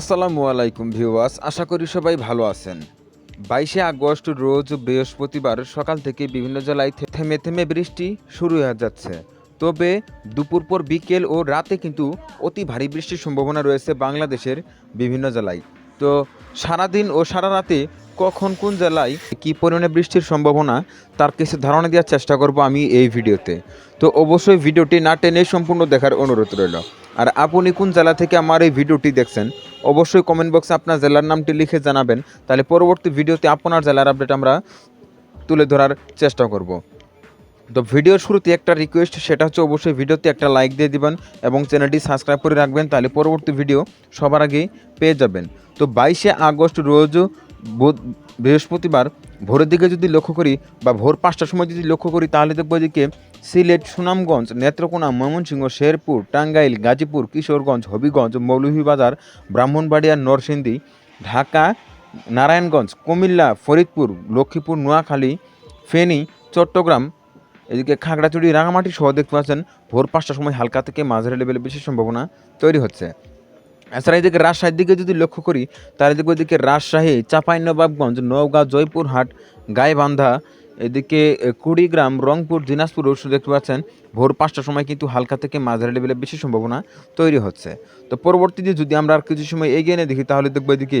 আসসালামু আলাইকুম ভিউয়ার্স, আশা করি সবাই ভালো আছেন। বাইশে আগস্ট রোজ বৃহস্পতিবার সকাল থেকে বিভিন্ন জেলায় থেমে থেমে বৃষ্টি শুরু হয়ে যাচ্ছে। তবে দুপুর পর বিকেল ও রাতে কিন্তু অতি ভারী বৃষ্টির সম্ভাবনা রয়েছে বাংলাদেশের বিভিন্ন জেলায়। তো সারাদিন ও সারা রাতে কখন কোন জেলায় কী পরিমাণে বৃষ্টির সম্ভাবনা, তার কিছু ধারণা দেওয়ার চেষ্টা করব আমি এই ভিডিওতে। তো অবশ্যই ভিডিওটি না টেনে সম্পূর্ণ দেখার অনুরোধ রইল। আর আপনি কোন জেলা থেকে আমার এই ভিডিওটি দেখছেন, অবশ্যই কমেন্ট বক্সে আপনার জেলার নামটি লিখে জানাবেন, তাহলে পরবর্তী ভিডিওতে আপনার জেলার আপডেট আমরা তুলে ধরার চেষ্টা করব। তো ভিডিওর শুরুতে একটা রিকোয়েস্ট সেটা হচ্ছে অবশ্যই ভিডিওতে একটা লাইক দিয়ে দিবেন এবং চ্যানেলটি সাবস্ক্রাইব করে রাখবেন, তাহলে পরবর্তী ভিডিও সবার আগে পেয়ে যাবেন। তো বাইশে আগস্ট রোজ বৃহস্পতিবার ভোরের দিকে যদি লক্ষ্য করি বা ভোর পাঁচটার সময় যদি লক্ষ্য করি, তাহলে দেখব এদিকে সিলেট, সুনামগঞ্জ, নেত্রকোনা, ময়মনসিংহ, শেরপুর, টাঙ্গাইল, গাজীপুর, কিশোরগঞ্জ, হবিগঞ্জ, মৌলভীবাজার, ব্রাহ্মণবাড়িয়া, নরসিংদী, ঢাকা, নারায়ণগঞ্জ, কুমিল্লা, ফরিদপুর, লক্ষ্মীপুর, নোয়াখালী, ফেনী, চট্টগ্রাম, এদিকে খাগড়াছড়ি রাঙামাটি সহ দেখতে পাচ্ছেন ভোর পাঁচটার সময় হালকা থেকে মাঝারি লেভেলে বেশি সম্ভাবনা তৈরি হচ্ছে। এছাড়া এদিকে রাজশাহীর দিকে যদি লক্ষ্য করি তার এদিকে ওইদিকে রাজশাহী, চাঁপাইনবাবগঞ্জ, নওগাঁ, জয়পুরহাট, গাইবান্ধা এদিকে কুড়িগ্রাম, রংপুর, দিনাজপুর অবশ্য দেখতে পাচ্ছেন, ভোর পাঁচটার সময় কিন্তু হালকা থেকে মাঝারি লেভেলে বেশি সম্ভাবনা তৈরি হচ্ছে। তো পরবর্তীতে যদি আমরা আর কিছু সময় এগিয়ে নিয়ে দেখি, তাহলে দেখব এদিকে,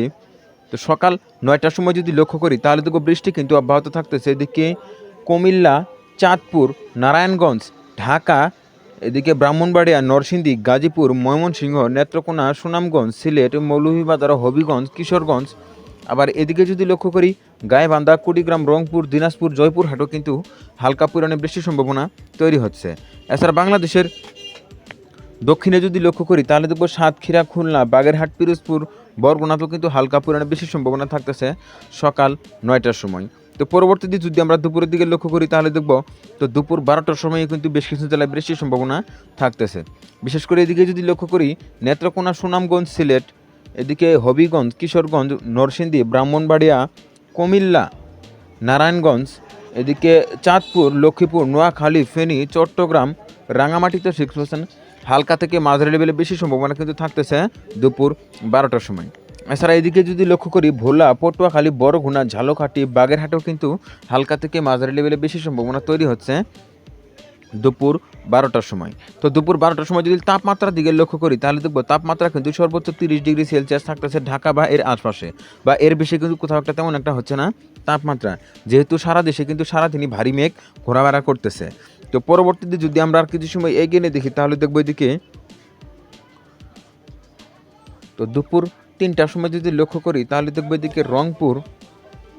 তো সকাল নয়টার সময় যদি লক্ষ্য করি, তাহলে দেখব বৃষ্টি কিন্তু অব্যাহত থাকতেছে। এদিকে কুমিল্লা, চাঁদপুর, নারায়ণগঞ্জ, ঢাকা, এদিকে ব্রাহ্মণবাড়িয়া, নরসিংদী, গাজীপুর, ময়মনসিংহ, নেত্রকোনা, সুনামগঞ্জ, সিলেট, মৌলভীবাজার, হবিগঞ্জ, কিশোরগঞ্জ আবার এদিকে যদি লক্ষ্য করি গায়েবান্ধা কুড়িগ্রাম, রংপুর, দিনাজপুর, জয়পুরহাটও কিন্তু হালকা পরিমাণে বৃষ্টির সম্ভাবনা তৈরি হচ্ছে। এছাড়া বাংলাদেশের দক্ষিণে যদি লক্ষ্য করি, তাহলে দেখব সাতক্ষীরা, খুলনা, বাগেরহাট, পিরোজপুর, বরগুনাতেও কিন্তু হালকা পরিমাণে বেশি সম্ভাবনা থাকতেছে সকাল নয়টার সময়। তো পরবর্তীতে যদি আমরা দুপুরের দিকে লক্ষ্য করি, তাহলে দেখব তো দুপুর বারোটার সময় কিন্তু বেশ কিছু জেলায় বৃষ্টির সম্ভাবনা থাকতেছে। বিশেষ করে এদিকে যদি লক্ষ্য করি, নেত্রকোনা, সুনামগঞ্জ, সিলেট এদিকে হবিগঞ্জ, কিশোরগঞ্জ, নরসিংদী, ব্রাহ্মণবাড়িয়া, কুমিল্লা, নারায়ণগঞ্জ, এদিকে চাঁদপুর, লক্ষ্মীপুর, নোয়াখালী, ফেনী, চট্টগ্রাম, রাঙামাটিতে সিক্স পার্সেন্ট হালকা থেকে মাঝারি লেভেলে বেশি সম্ভাবনা কিন্তু থাকতেছে দুপুর বারোটার সময়। এছাড়া এদিকে যদি লক্ষ্য করি, ভোলা, পটুয়াখালী, বড়গুনা, ঝালকাঠি, বাগেরহাটেও কিন্তু হালকা থেকে মাঝারি লেভেলে বেশি সম্ভাবনা তৈরি হচ্ছে। দুপুর বারোটার সময়। তো দুপুর বারোটার সময় যদি তাপমাত্রার দিকে লক্ষ্য করি, তাহলে দেখব তাপমাত্রা কিন্তু সর্বোচ্চ তিরিশ ডিগ্রি সেলসিয়াস থাকতেছে ঢাকা বা এর আশপাশে। বা এর বেশি কিন্তু কোথাও একটা তেমন একটা হচ্ছে না তাপমাত্রা। যেহেতু সারা দেশে কিন্তু সারাদিনই ভারী মেঘ ঘোরাফেরা করতেছে। তো পরবর্তীতে যদি আমরা আর কিছু সময় এগিয়ে নিয়ে দেখি, তাহলে দেখব এদিকে তো দুপুর তিনটার সময় যদি লক্ষ্য করি, তাহলে দেখব এদিকে রংপুর,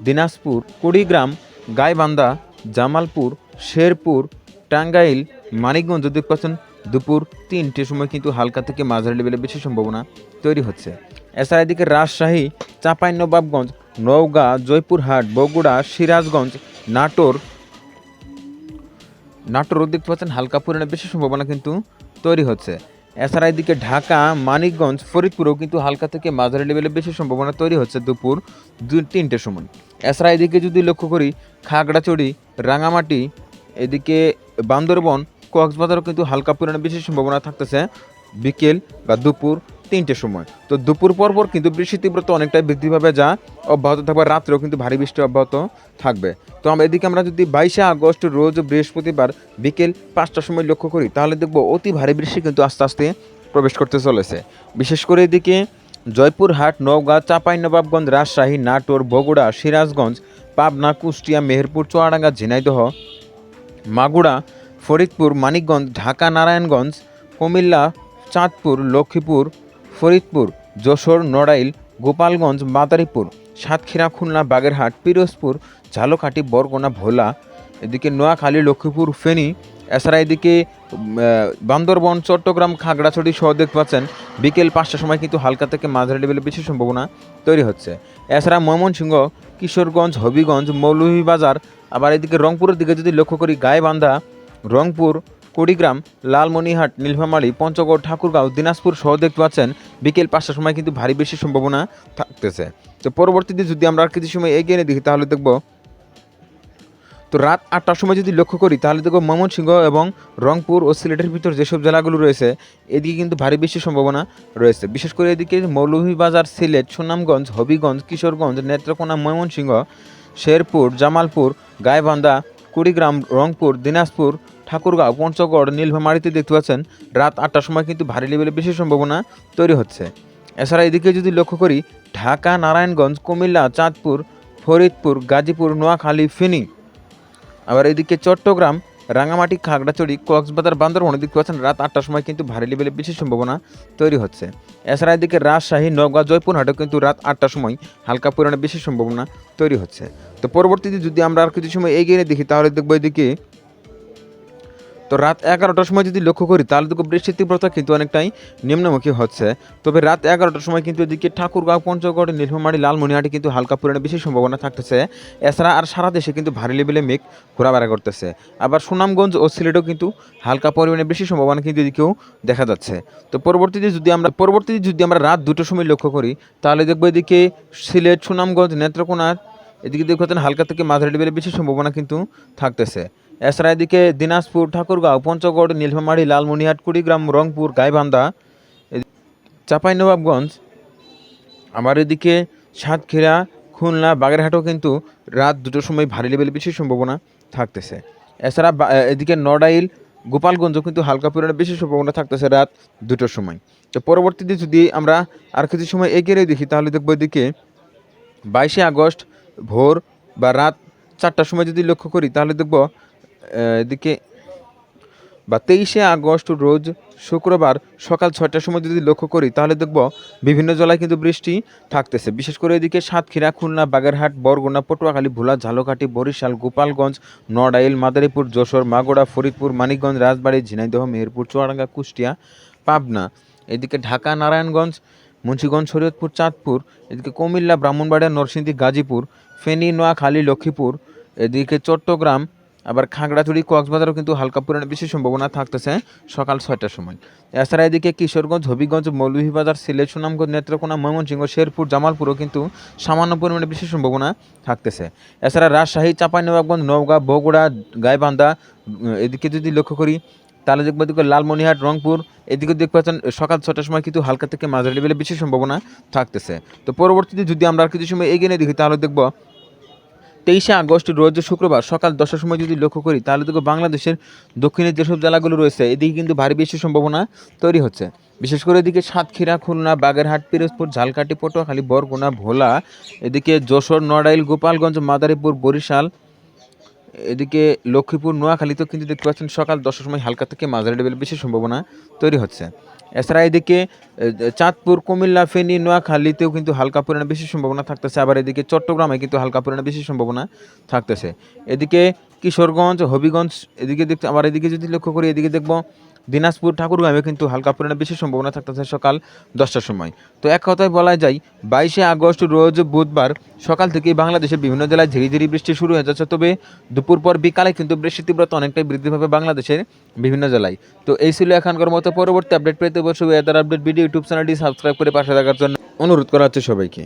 দিনাজপুর, কুড়িগ্রাম, গাইবান্ধা, জামালপুর, শেরপুর টাঙ্গাইল, মানিকগঞ্জ দেখতে পাচ্ছেন দুপুর তিনটের সময় কিন্তু হালকা থেকে মাঝারি লেভেলে বেশি সম্ভাবনা তৈরি হচ্ছে। এছাড়া এদিকে রাজশাহী চাঁপাইনবাবগঞ্জ নওগাঁ, জয়পুরহাট, বগুড়া, সিরাজগঞ্জ, নাটোর নাটোরও দেখতে পাচ্ছেন হালকা পরিমাণে বেশি সম্ভাবনা কিন্তু তৈরি হচ্ছে। এছাড়া এদিকে ঢাকা, মানিকগঞ্জ, ফরিদপুরেও কিন্তু হালকা থেকে মাঝারি লেভেলে বেশি সম্ভাবনা তৈরি হচ্ছে দুপুর দুই তিনটের সময়। এছাড়া এদিকে যদি লক্ষ্য করি, খাগড়াছড়ি, রাঙামাটি, এদিকে বান্দরবন, কক্সবাজারও কিন্তু হালকা পরিমাণে বেশি সম্ভাবনা থাকতেছে বিকেল বা দুপুর তিনটের সময়। তো দুপুর পর পর কিন্তু বৃষ্টির তীব্রতা অনেকটাই বৃদ্ধি পাবে যা অব্যাহত থাকবে। রাত্রেও কিন্তু ভারী বৃষ্টি অব্যাহত থাকবে। তো আমরা এদিকে আমরা যদি বাইশে আগস্ট রোজ বৃহস্পতিবার বিকেল পাঁচটার সময় লক্ষ্য করি, তাহলে দেখব অতি ভারী বৃষ্টি কিন্তু আস্তে আস্তে প্রবেশ করতে চলেছে। বিশেষ করে এদিকে জয়পুরহাট, নওগাঁ, চাঁপাইনবাবগঞ্জ, রাজশাহী, নাটোর, বগুড়া, সিরাজগঞ্জ, পাবনা, কুষ্টিয়া, মেহেরপুর, চুয়াডাঙ্গা, ঝিনাইদহ মাগুড়া ফরিদপুর, মানিকগঞ্জ, ঢাকা, নারায়ণগঞ্জ, কুমিল্লা, চাঁদপুর, লক্ষ্মীপুর, ফরিদপুর, যশোর, নড়াইল, গোপালগঞ্জ, মাদারীপুর, সাতক্ষীরা, খুলনা, বাগেরহাট, পিরোজপুর, ঝালকাঠি, বরগুনা, ভোলা, এদিকে নোয়াখালী, লক্ষ্মীপুর, ফেনী, এছাড়া এদিকে বান্দরবন, চট্টগ্রাম, খাগড়াছড়ি সহ দেখতে পাচ্ছেন, বিকেল পাঁচটার সময় কিন্তু হালকা থেকে মাঝারি লেভেলে বেশি সম্ভাবনা তৈরি হচ্ছে। এছাড়া ময়মনসিংহ, কিশোরগঞ্জ, হবিগঞ্জ, মৌলভীবাজার আবার এদিকে রংপুরের দিকে যদি লক্ষ্য করি, গাইবান্ধা, রংপুর, কুড়িগ্রাম লালমনিহাট নীলফামারী, পঞ্চগড়, ঠাকুরগাঁও, দিনাজপুর সহ দেখতে পাচ্ছেন বিকেল পাঁচটার সময় কিন্তু ভারী বেশি সম্ভাবনা থাকতেছে। তো পরবর্তীতে যদি আমরা আর কিছু সময় এগিয়ে দেখি, তাহলে দেখব, তো রাত আটটার সময় যদি লক্ষ্য করি, তাহলে দেখো ময়মনসিংহ এবং রংপুর ও সিলেটের ভিতর যেসব জেলাগুলো রয়েছে, এদিকে কিন্তু ভারী বেশি সম্ভাবনা রয়েছে। বিশেষ করে এদিকে মৌলভীবাজার, সিলেট, সুনামগঞ্জ, হবিগঞ্জ, কিশোরগঞ্জ, নেত্রকোনা, ময়মনসিংহ, শেরপুর, জামালপুর গাইবান্ধা, কুড়িগ্রাম, রংপুর, দিনাজপুর, ঠাকুরগাঁও, পঞ্চগড় নীলভামারিতে দেখতে পাচ্ছেন রাত আটটার সময় কিন্তু ভারী লেভেলে বেশি সম্ভাবনা তৈরি হচ্ছে। এছাড়া এদিকে যদি লক্ষ্য করি, ঢাকা, নারায়ণগঞ্জ, কুমিল্লা, চাঁদপুর, ফরিদপুর, গাজীপুর, নোয়াখালী, ফেনী। আবার এদিকে চট্টগ্রাম রাঙামাটি খাগড়াচড়ি কক্সবাজার বান্দরবন দেখতে পাচ্ছেন রাত আটটার সময় কিন্তু ভারী লেভেলে বেশি সম্ভাবনা তৈরি হচ্ছে। এছাড়া এদিকে রাজশাহী, নওগাঁ, জয়পুরহাটেও কিন্তু রাত আটটার সময় হালকা পরিমাণে বেশি সম্ভাবনা তৈরি হচ্ছে। তো পরবর্তীতে যদি আমরা আর কিছু সময় এগিয়ে দেখি, তাহলে দেখব এদিকে তো রাত এগারোটার সময় যদি লক্ষ্য করি, তাহলে দেখো বৃষ্টির তীব্রতা কিন্তু অনেকটাই নিম্নমুখী হচ্ছে। তবে রাত এগারোটার সময় কিন্তু এদিকে ঠাকুরগাঁও, পঞ্চগড়, নীলফামারী, লালমনিহাটি কিন্তু হালকা পরিমাণে বেশি সম্ভাবনা থাকতেছে। এছাড়া আর সারা দেশে কিন্তু ভারী লেভেলে মেঘ ঘোরাফেরা করতেছে। আবার সুনামগঞ্জ ও সিলেটেও কিন্তু হালকা পরিমাণে বেশি সম্ভাবনা কিন্তু এদিকেও দেখা যাচ্ছে। তো পরবর্তীতে যদি আমরা পরবর্তীতে যদি আমরা রাত দুটোর সময় লক্ষ্য করি, তাহলে দেখব এদিকে সিলেট, সুনামগঞ্জ, নেত্রকোনার এদিকে দেখতে হালকা থেকে মাঝারি লেভেলে বেশি সম্ভাবনা কিন্তু থাকতেছে। এছাড়া এদিকে দিনাজপুর ঠাকুরগাঁও, পঞ্চগড়, নীলফামারী, লালমনিহাট, কুড়িগ্রাম, রংপুর, গাইবান্ধা, চাঁপাইনবাবগঞ্জ, আবার এদিকে সাতক্ষীরা, খুলনা, বাগেরহাটও কিন্তু রাত দুটোর সময় ভারী লেভেলে বেশি সম্ভাবনা থাকতেছে। এছাড়া এদিকে নড়াইল, গোপালগঞ্জও কিন্তু হালকা পরিমাণে বেশি সম্ভাবনা থাকতেছে রাত দুটোর সময়। তো পরবর্তীতে যদি আমরা আর কিছু সময় এগিয়ে দেখি, তাহলে দেখব এদিকে বাইশে আগস্ট ভোর বা রাত চারটার সময় যদি লক্ষ্য করি, তাহলে দেখব এদিকে বা তেইশে আগস্ট রোজ শুক্রবার সকাল ছয়টার সময় যদি লক্ষ্য করি, তাহলে দেখব বিভিন্ন জেলায় কিন্তু বৃষ্টি থাকতেছে। বিশেষ করে এদিকে সাতক্ষীরা, খুলনা, বাগেরহাট, বরগুনা, পটুয়াখালী, ভোলা, ঝালকাঠি, বরিশাল, গোপালগঞ্জ, নড়াইল, মাদারীপুর, যশোর, মাগুরা, ফরিদপুর, মানিকগঞ্জ, রাজবাড়ী, ঝিনাইদহ, মেহেরপুর, চুয়াডাঙ্গা, কুষ্টিয়া, পাবনা। এদিকে ঢাকা, নারায়ণগঞ্জ, মুন্সিগঞ্জ, শরীয়তপুর, চাঁদপুর, এদিকে কুমিল্লা, ব্রাহ্মণবাড়িয়া, নরসিংদী, গাজীপুর, ফেনী, নোয়াখালী, লক্ষ্মীপুর, এদিকে চট্টগ্রাম আবার খাগড়াছড়ি, কক্সবাজারও কিন্তু হালকা পরিমাণে বেশি সম্ভাবনা থাকতেছে সকাল ছয়টার সময়। এছাড়া এদিকে কিশোরগঞ্জ, হবিগঞ্জ, মৌলভীবাজার, সিলেট, সুনামগঞ্জ, নেত্রকোনা, ময়মনসিংহ, শেরপুর, জামালপুরও কিন্তু সামান্য পরিমাণে বেশি সম্ভাবনা থাকতেছে। এছাড়া রাজশাহী, চাঁপাইনবাবগঞ্জ, নওগাঁ, বগুড়া, গাইবান্ধা এদিকে যদি লক্ষ্য করি, তাহলে দেখব এদিকে লালমনিহাট রংপুর, এদিকে দেখতে পাচ্ছেন সকাল ছটার সময় কিন্তু হালকা থেকে মাঝারি লেভেলে বেশি সম্ভাবনা থাকতেছে। তো পরবর্তীতে যদি আমরা কিছু সময় এগিয়ে নিয়ে দেখি, তাহলে দেখব তেইশে আগস্ট, রোজ শুক্রবার সকাল দশটার সময় যদি লক্ষ্য করি, তাহলে দেখো বাংলাদেশের দক্ষিণের যেসব জেলাগুলো রয়েছে, এদিকে কিন্তু ভারী বেশি সম্ভাবনা তৈরি হচ্ছে। বিশেষ করে এদিকে সাতক্ষীরা, খুলনা, বাগেরহাট, পিরোজপুর ঝালকাটি পটুয়াখালী, বরগুনা, ভোলা, এদিকে যশোর, নড়াইল, গোপালগঞ্জ, মাদারীপুর, বরিশাল এদিকে লক্ষ্মীপুর নোয়াখালীতেও কিন্তু দেখতে পাচ্ছেন সকাল দশটার সময় হালকা থেকে মাঝারি লেভেলের বেশি সম্ভাবনা তৈরি হচ্ছে। এছাড়া এদিকে চাঁদপুর, কুমিল্লা, ফেনী, নোয়াখালীতেও কিন্তু হালকা পরিমাণে বেশি সম্ভাবনা থাকতেছে। আবার এদিকে চট্টগ্রামে কিন্তু হালকা পরিমাণে বেশি সম্ভাবনা থাকতেছে। এদিকে কিশোরগঞ্জ, হবিগঞ্জ, এদিকে দেখতে আবার এদিকে যদি লক্ষ্য করি, এদিকে দেখব দিনাজপুর ঠাকুরগাঁও কিন্তু হালকা পরিমাণে বেশি সম্ভাবনা থাকতেছে সকাল দশটার সময়। তো এক কথায় বলা যায়, বাইশে আগস্ট রোজ বুধবার সকাল থেকেই বাংলাদেশের বিভিন্ন জেলায় ধীরে ধীরে বৃষ্টি শুরু হয়ে যাচ্ছে। তবে দুপুর পর বিকালে কিন্তু বৃষ্টির তীব্রতা অনেকটাই বৃদ্ধি পাবে বাংলাদেশের বিভিন্ন জেলায়। তো এই ছিল এখনকার মতো পরবর্তী আপডেট পেতে অবশ্যই ওয়েদার আপডেট ভিডিও ইউটিউব চ্যানেলটি সাবস্ক্রাইব করে পাশে থাকার জন্য অনুরোধ করা হচ্ছে সবাইকে।